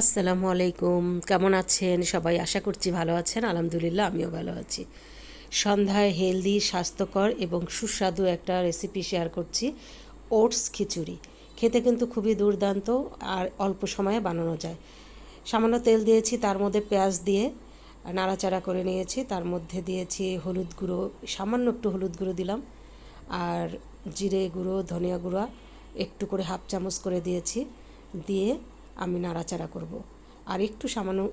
আসসালামু আলাইকুম। কেমন আছেন? সবাই আশা করছি ভালো আছেন। আলহামদুলিল্লাহ, আমিও ভালো আছি। সন্ধ্যায় হেলদি, স্বাস্থ্যকর এবং সুস্বাদু একটা রেসিপি শেয়ার করছি, ওটস খিচুড়ি। খেতে কিন্তু খুবই দুর্দান্ত আর অল্প সময়ে বানানো যায়। সামান্য তেল দিয়েছি, তার মধ্যে পেঁয়াজ দিয়ে নাড়াচাড়া করে নিয়েছি। তার মধ্যে দিয়েছি হলুদ গুঁড়ো, সামান্য একটু হলুদ গুঁড়ো দিলাম। আর জিরে গুঁড়ো, ধনিয়া গুঁড়ো, একটু করে হাফ চামচ করে দিয়েছি। দিয়ে আমি নাড়াচাড়া করব। আর একটু সামান্য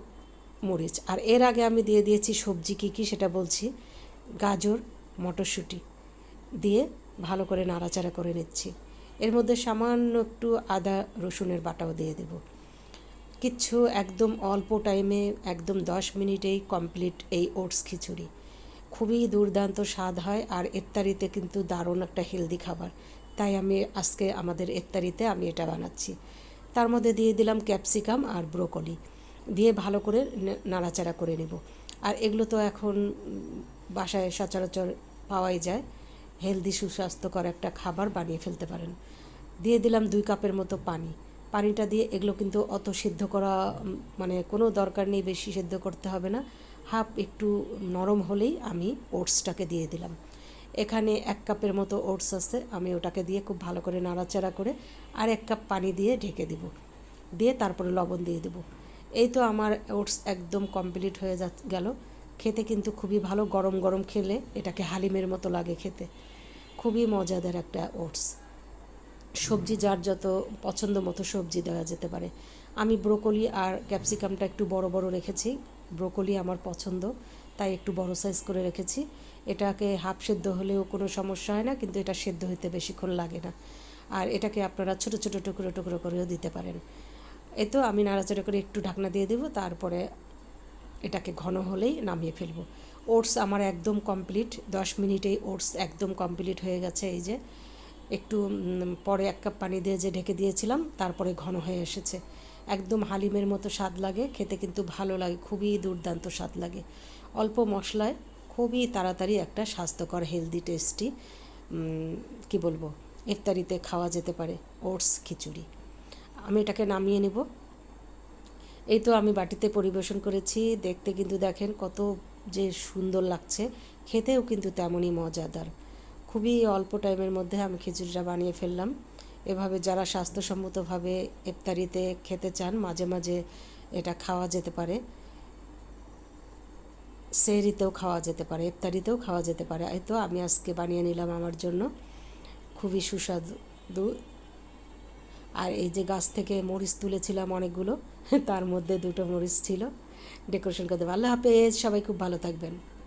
মরিচ। আর এর আগে আমি দিয়ে দিয়েছি সবজি কী কী সেটা বলছি। গাজর, মটরশুঁটি দিয়ে ভালো করে নাড়াচাড়া করে নিচ্ছি। এর মধ্যে সামান্য একটু আদা, রসুনের বাটাও দিয়ে দেব। কিচ্ছু একদম অল্প টাইমে একদম দশ মিনিটেই কমপ্লিট এই ওটস খিচুড়ি। খুবই দুর্দান্ত স্বাদ হয় আর ইফতারিতে কিন্তু দারুণ একটা হেলদি খাবার। তাই আমি আজকে আমাদের ইফতারিতে আমি এটা বানাচ্ছি। তার মধ্যে দিয়ে দিলাম ক্যাপসিকাম আর ব্রোকলি। দিয়ে ভালো করে নাড়াচাড়া করে নেব। আর এগুলো তো এখন বাসায় সচরাচর পাওয়াই যায়। হেলদি, সুস্বাস্থ্যকর একটা খাবার বানিয়ে ফেলতে পারেন। দিয়ে দিলাম দুই কাপের মতো পানি। পানিটা দিয়ে এগুলো কিন্তু অত সিদ্ধ করা মানে কোনো দরকার নেই, বেশি সিদ্ধ করতে হবে না। হাফ একটু নরম হলেই আমি ওটসটাকে দিয়ে দিলাম। এখানে এক কাপের মতো ওটস আছে, আমি ওটাকে দিয়ে খুব ভালো করে নাড়াচাড়া করে আর এক কাপ পানি দিয়ে ঢেকে দেব। দিয়ে তারপরে লবণ দিয়ে দেব। এই তো আমার ওটস একদম কমপ্লিট হয়ে যা গেল। খেতে কিন্তু খুবই ভালো, গরম গরম খেলে এটাকে হালিমের মতো লাগে খেতে। খুবই মজাদার একটা ওটস। সবজি যার যত পছন্দ মতো সবজি দেওয়া যেতে পারে। আমি ব্রোকলি আর ক্যাপসিকামটা একটু বড় বড় রেখেছি। ব্রোকলি আমার পছন্দ। তাই একটু বড় সাইজ করে রেখেছি। এটাকে হাফ সেদ্ধ হলেও কোনো সমস্যা হয় না, কিন্তু এটা সেদ্ধ হতে বেশিক্ষণ লাগে না। আর এটাকে আপনারা ছোট ছোট টুকরো টুকরো করেও দিতে পারেন। এ তো আমি নাড়াচাড়া করে একটু ঢাকনা দিয়ে দেবো, তারপরে এটাকে ঘন হলেই নামিয়ে ফেলব। ওটস আমার একদম কমপ্লিট দশ মিনিটেই ওটস একদম কমপ্লিট হয়ে গেছে এই যে। একটু পরে এক কাপ পানি দিয়ে যে ঢেকে দিয়েছিলাম, তারপরে ঘন হয়ে এসেছে। একদম হালিমের মতো স্বাদ লাগে, খেতে কিন্তু ভালো লাগে, খুবই দুর্দান্ত স্বাদ লাগে। অল্প মশলায় খুবই তাড়াতাড়ি একটা স্বাস্থ্যকর হেলদি টেস্টি কি বলব, ইফতারিতে খাওয়া যেতে পারে, ওটস খিচুড়ি। আমি এটাকে নামিয়ে নেব। এই তো আমি বাটিতে পরিবেশন করেছি, দেখতে কিন্তু দেখেন কত যে সুন্দর লাগছে, খেতেও কিন্তু তেমনই মজাদার। খুবই অল্প টাইমের মধ্যে আমি খিচুড়িটা বানিয়ে ফেললাম। এভাবে যারা স্বাস্থ্যসম্মতভাবে ইফতারিতে খেতে চান, মাঝে মাঝে এটা খাওয়া যেতে পারে। সেহরিতেও খাওয়া যেতে পারে, ইফতারিতেও খাওয়া যেতে পারে। এই তো আমি আজকে বানিয়ে নিলাম আমার জন্য। খুবই সুস্বাদু। আর এই যে গাছ থেকে মরিচ তুলেছিলাম অনেকগুলো, তার মধ্যে দুটো মরিচ ছিল। ডেকোরেশন করতে আল্লাহ হাফেজ, সবাই খুব ভালো থাকবেন।